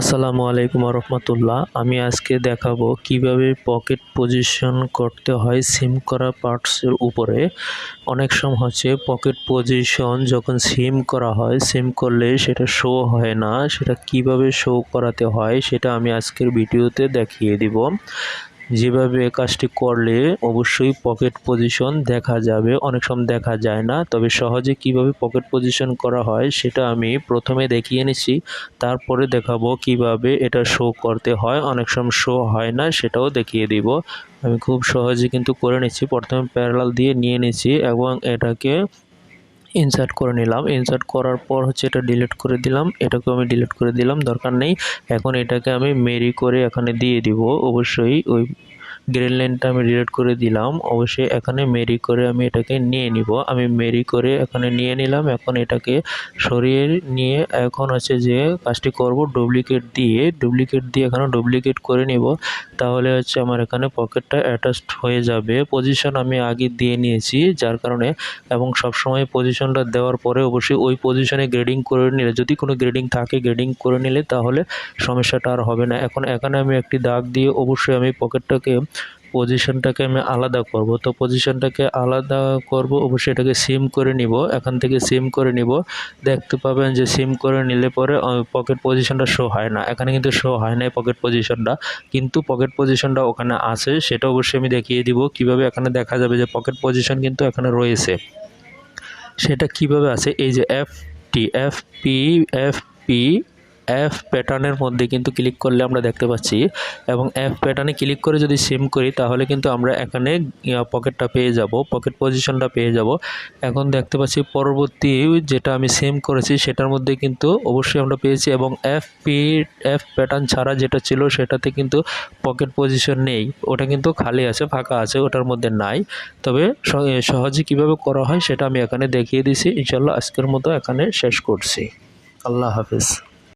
আসসালামু আলাইকুম রহমতুল্লাহ আমি আজকে দেখাবো কীভাবে পকেট পজিশন করতে হয় সিম করা পার্টসের উপরে। অনেক সময় হচ্ছে পকেট পজিশন যখন সিম করা হয়, সিম করলে সেটা শো হয় না, সেটা কীভাবে শো করাতে হয় সেটা আমি আজকের ভিডিওতে দেখিয়ে দিব। যেভাবে কাজটি করলে অবশ্যই পকেট পজিশন দেখা যাবে। অনেক সময় দেখা যায় না, তবে সহজে কীভাবে পকেট পজিশন করা হয় সেটা আমি প্রথমে দেখিয়ে নিচ্ছি, তারপরে দেখাবো কীভাবে এটা শো করতে হয়। অনেক সময় শো হয় না, সেটাও দেখিয়ে দিব। আমি খুব সহজে কিন্তু করে নিচ্ছি। প্রথমে প্যারালাল দিয়ে নিয়ে নিচ্ছি এবং এটাকে ইনসার্ট করে নিলাম। ইনসার্ট করার পর হচ্ছে এটা ডিলিট করে দিলাম। এটাকে আমি ডিলিট করে দিলাম, দরকার নেই। এখন এটাকে আমি মেরি করে এখানে দিয়ে দিব। অবশ্যই ওই গ্রেন লাইনটা আমি ডিলিট করে দিলাম। অবশ্যই এখানে মেরি করে আমি এটাকে নিয়ে নিব। আমি মেরি করে এখানে নিয়ে নিলাম। এখন এটাকে সরিয়ে নিয়ে এখন হচ্ছে যে কাজটি করব ডুপ্লিকেট দিয়ে। ডুপ্লিকেট দিয়ে এখানে ডুপ্লিকেট করে নিব। তাহলে হচ্ছে আমার এখানে পকেটটা অ্যাটাচড হয়ে যাবে। পজিশন আমি আগে দিয়ে নিয়েছি, যার কারণে এবং সবসময় পজিশনটা দেওয়ার পরে অবশ্যই ওই পজিশনে গ্রেডিং করে নিলে, যদি কোনো গ্রেডিং থাকে গ্রেডিং করে নিলে তাহলে সমস্যাটা আর হবে না। এখন এখানে আমি একটি দাগ দিয়ে অবশ্যই আমি পকেটটাকে পজিশনটাকে আমি আলাদা করব। তো পজিশনটাকে আলাদা করব, অবশ্যই এটাকে সিম করে নিব। এখান থেকে সিম করে নিব। দেখতে পাবেন যে সিম করে নিলে পরে পকেট পজিশনটা শো হয় না। এখানে কিন্তু শো হয় না পকেট পজিশনটা কিন্তু পকেট পজিশনটা ওখানে আছে। সেটা অবশ্যই আমি দেখিয়ে দিব। কীভাবে এখানে দেখা যাবে যে পকেট পজিশন কিন্তু এখানে রয়েছে। সেটা কীভাবে আছে? এই যে F T F P F P F প্যাটার্নের মধ্যে কিন্তু ক্লিক করলে আমরা দেখতে পাচ্ছি এবং এফ প্যাটার্নে ক্লিক করে যদি সেম করি, তাহলে কিন্তু আমরা এখানে পকেটটা পেয়ে যাব পকেট পজিশনটা পেয়ে যাব। এখন দেখতে পাচ্ছি পরবর্তী যেটা আমি সেম করেছি, সেটার মধ্যে কিন্তু অবশ্যই আমরা পেয়েছি এবং এফ পি এফ প্যাটার্ন ছাড়া যেটা ছিল, সেটাতে কিন্তু পকেট পজিশন নেই। ওটা কিন্তু খালি আছে, ফাঁকা আছে, ওটার মধ্যে নাই। তবে সহজে কীভাবে করা হয়, সেটা আমি এখানে দেখিয়ে দিছি। ইনশাল্লাহ আজকের মতো এখানে শেষ করছি। আল্লাহ হাফিজ।